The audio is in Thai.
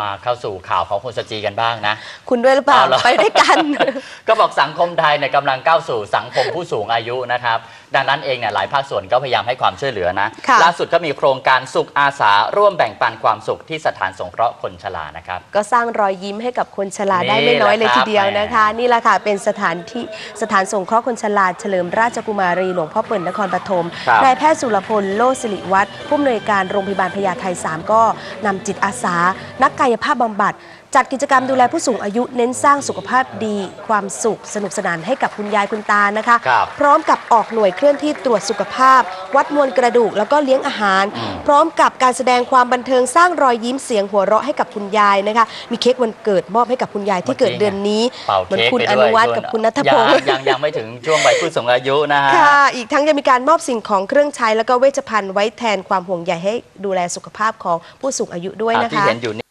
มาเข้าสู่ข่าวของคุณสจีกันบ้างนะ คุณด้วยหรือเปล่า เอาเหรอ ไปด้วยกัน ก็บอกสังคมไทยเนี่ยกำลังก้าวสู่สังคมผู้สูงอายุนะครับดังนั้นเองเนี่ยหลายภาคส่วนก็พยายามให้ความช่วยเหลือนะค่ะ ล่าสุดก็มีโครงการสุขอาสาร่วมแบ่งปันความสุขที่สถานสงเคราะห์คนชรานะครับ ก็สร้างรอยยิ้มให้กับคนชรานี่ได้ไม่น้อยเลยแหละครับทีเดียวนะคะ นี่แหละค่ะเป็นสถานที่สถานสงเคราะห์คนชราเฉลิมราชกุมารีหลวงพ่อเปิ่นนครปฐมครับ นายแพทย์สุรพลโลสิริวัฒน์ผู้อำนวยการโรงพยาบาลพญาไท3ก็นำจิตอาสา นักกายภาพบำบัด จัดกิจกรรมดูแลผู้สูงอายุเน้นสร้างสุขภาพดี ความสุขสนุกสนานให้กับคุณยายคุณตานะคะ ครับ พร้อมกับออกหน่วยเคลื่อนที่ตรวจสุขภาพ วัดมวลกระดูกแล้วก็เลี้ยงอาหารอืมพร้อมกับการแสดงความบันเทิงสร้างรอยยิ้มเสียงหัวเราะให้กับคุณยายนะคะ มีเค้กวันเกิดมอบให้กับคุณยายที่เกิดเดือนนี้เป่าเหมือนเค้กคุณไปอด้วยนุวัฒน์กับคุณนัทพงศ์ยังยังยังไม่ถึงช่วงวัยผู้สูงอายุนะฮะค่ะ อีกทั้งยังมีการมอบสิ่งของเครื่องใช้แล้วก็เวชภัณฑ์ไว้แทนความห่วงใยให้ดูแลสุขภาพของผู้สูงอายุด้วยอ่านะที่คะเห็นอยู่